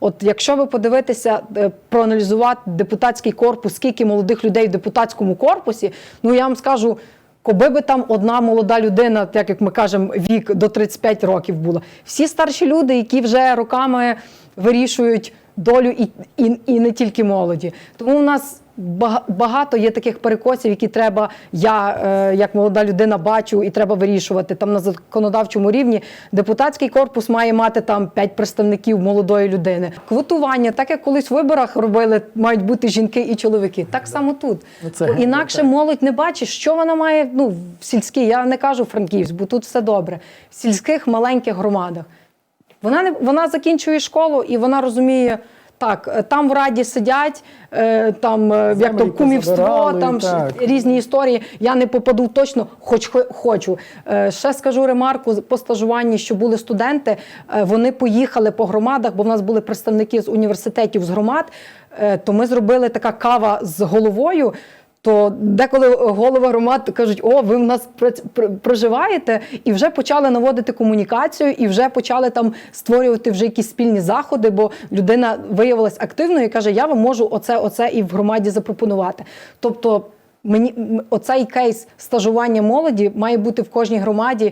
От якщо ви подивитеся, е, проаналізувати депутатський корпус, скільки молодих людей в депутатському корпусі, ну я вам скажу. Коби би там одна молода людина, так як ми кажемо, вік до 35 років була. Всі старші люди, які вже роками вирішують долю і, і, і не тільки молоді. Тому у нас бага- багато є таких перекосів, які треба, я е, як молода людина бачу, і треба вирішувати там на законодавчому рівні. Депутатський корпус має мати там 5 представників молодої людини. Квотування, так як колись в виборах робили, мають бути жінки і чоловіки. Так само тут. Ну, це інакше молодь не бачить, що вона має ну, в сільській, я не кажу Франківськ, бо тут все добре. В сільських маленьких громадах. Вона не вона закінчує школу і вона розуміє. Так, е, там в раді сидять, е, там е, як то Землі кумівство, позабирали, там так. різні історії. Я не попаду точно, хоч хо- хочу. Е, Ще скажу ремарку по стажуванні, що були студенти. Вони поїхали по громадах, бо в нас були представники з університетів з громад. То ми зробили така кава з головою. То деколи голови громад кажуть, о, ви в нас проживаєте, і вже почали наводити комунікацію, і вже почали там створювати вже якісь спільні заходи, бо людина виявилась активною і каже, я вам можу оце, оце і в громаді запропонувати. Тобто. Мені оцей кейс стажування молоді має бути в кожній громаді,